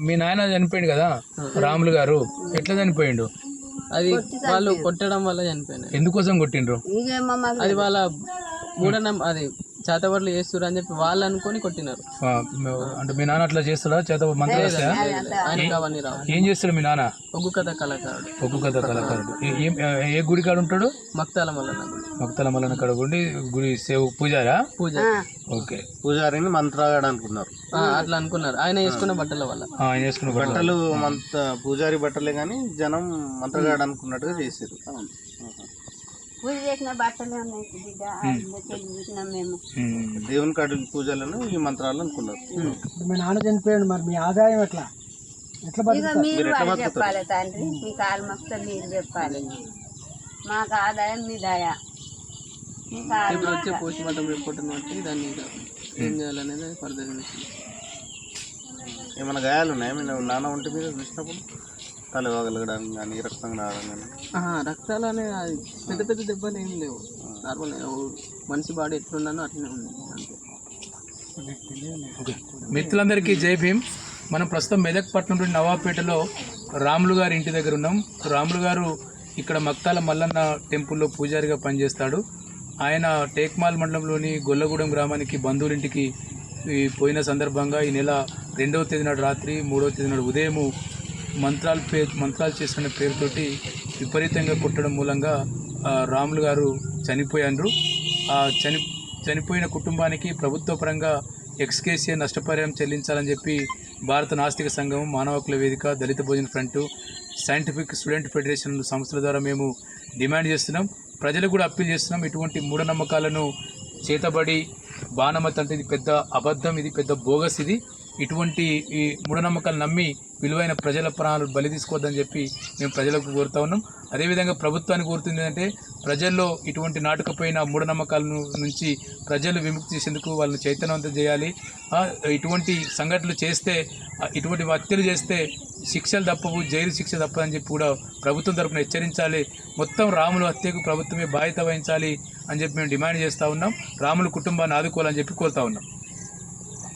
మీ నాయన చనిపోయిండు కదా? రాములు గారు. ఎట్లా చనిపోయిండు? అది వాళ్ళు కొట్టడం వల్ల చనిపోయినాయి. ఎందుకోసం కొట్టిండ్రు? అది వాళ్ళ మూఢనమ్మ అది చేతబడులు చేస్తున్నారు అని చెప్పి వాళ్ళు అనుకొని కొట్టినారు. అంటే మీ నాన్న అట్లా చేస్తాడా? చేత మంత్రాలు వస్తాయా ఆయనకు అవన్నీ రావు. ఏం చేస్తాడు మీ నాన్న? ఒగ్గు కథ కళాకారుడు. ఒగ్గు కథ కళాకారుడు. ఏ- గుడి కాడ ఉంటాడు? మక్తాల మల్లన్న గుడి. భక్తుల మల్లన్న కాడ ఉండి గుడి సేవ పూజారా? పూజ. ఓకే. పూజారిని మంత్రాగాడు అనుకున్నారు. అట్లా అనుకున్నారు. ఆయన వేసుకున్న బట్టల వల్ల. ఆ, ఆయన చేసుకున్న బట్టలు. బట్టలు మంత పూజారి బట్టలే కానీ జనం మంత్రగాడు అనుకున్నట్టుగా చేసారు పూజ చేసిన బట్టలే ఉన్నాయి బిడ్డ. అందులో తెలిసినాం మేము. ఉమ్. దేవుని కాడి పూజలను ఈ మంత్రాలు అనుకున్నారు. మీ నాన్న చనిపోయాడు మరి మీ ఆదాయం ఎట్లా? ఎట్లా ఇక మీరు చెప్పాలి తండ్రి. మీ కాలు మీరు చెప్పాలి. మాకు ఆదాయం మీ దయ. మీ కాలు ఇప్పుడు వచ్చే పోస్ట్ మార్టం బట్టి దాన్ని ఇంకా ఏం చేయాలనేది ఫర్దర్ ఏమైనా గాయాలు ఉన్నాయా? మీ నాన్న ఒంటి మీద చూసినప్పుడు? తల వగలగడానికి కానీ రక్తం రావడం కానీ? రక్తాలు అనే పెద్ద పెద్ద దెబ్బలు ఏం లేవు. నార్మల్ మనిషి బాడీ ఎట్లున్నానో అట్లనే ఉంది అంతే. ఓకే మిత్రులందరికీ జై భీమ్. మనం ప్రస్తుతం మెదక్ పట్టణం నుండి నవాబపేటలో రాములు గారి ఇంటి దగ్గర ఉన్నాం. రాములు గారు ఇక్కడ మక్తాల మల్లన్న టెంపుల్లో పూజారిగా పనిచేస్తాడు. ఆయన టేక్మాల్ మండలంలోని గొల్లగూడెం గ్రామానికి బంధువులింటికి పోయిన సందర్భంగా ఈ నెల రెండవ తేదీ నాడు రాత్రి మూడవ తేదీ నాడు ఉదయము మంత్రాలు పే మంత్రాలు చేసిన పేరుతోటి విపరీతంగా కొట్టడం మూలంగా రాములు గారు చనిపోయారు ఆ చని చనిపోయిన కుటుంబానికి ప్రభుత్వ పరంగా ఎక్స్కేసీఏ నష్టపరిహారం చెల్లించాలని చెప్పి భారత నాస్తిక సంఘం మానవ హక్కుల వేదిక దళిత భోజన ఫ్రంట్ సైంటిఫిక్ స్టూడెంట్ ఫెడరేషన్ సంస్థల ద్వారా మేము డిమాండ్ చేస్తున్నాం. ప్రజలకు కూడా అప్పీల్ చేస్తున్నాం. ఇటువంటి మూఢనమ్మకాలను చేతబడి బాణమతి అంటే ఇది పెద్ద అబద్ధం ఇది పెద్ద బోగస్ ఇది. ఇటువంటి ఈ మూఢనమ్మకాలు నమ్మి విలువైన ప్రజల ప్రాణాలు బలి తీసుకోవద్దని చెప్పి మేము ప్రజలకు కోరుతా ఉన్నాం. అదేవిధంగా ప్రభుత్వాన్ని కోరుతుంది ఏంటంటే ప్రజల్లో ఇటువంటి నాటకపోయిన మూఢనమ్మకాల నుంచి ప్రజలు విముక్తి చేసేందుకు వాళ్ళని చైతన్యవంతం చేయాలి. ఇటువంటి సంఘటనలు చేస్తే ఇటువంటి హత్యలు చేస్తే శిక్షలు తప్పవు జైలు శిక్ష తప్పదని చెప్పి కూడా ప్రభుత్వం తరపున హెచ్చరించాలి. మొత్తం రాముల హత్యకు ప్రభుత్వమే బాధ్యత వహించాలి అని చెప్పి మేము డిమాండ్ చేస్తూ ఉన్నాం. రాముల కుటుంబాన్ని ఆదుకోవాలని చెప్పి కోరుతా ఉన్నాం.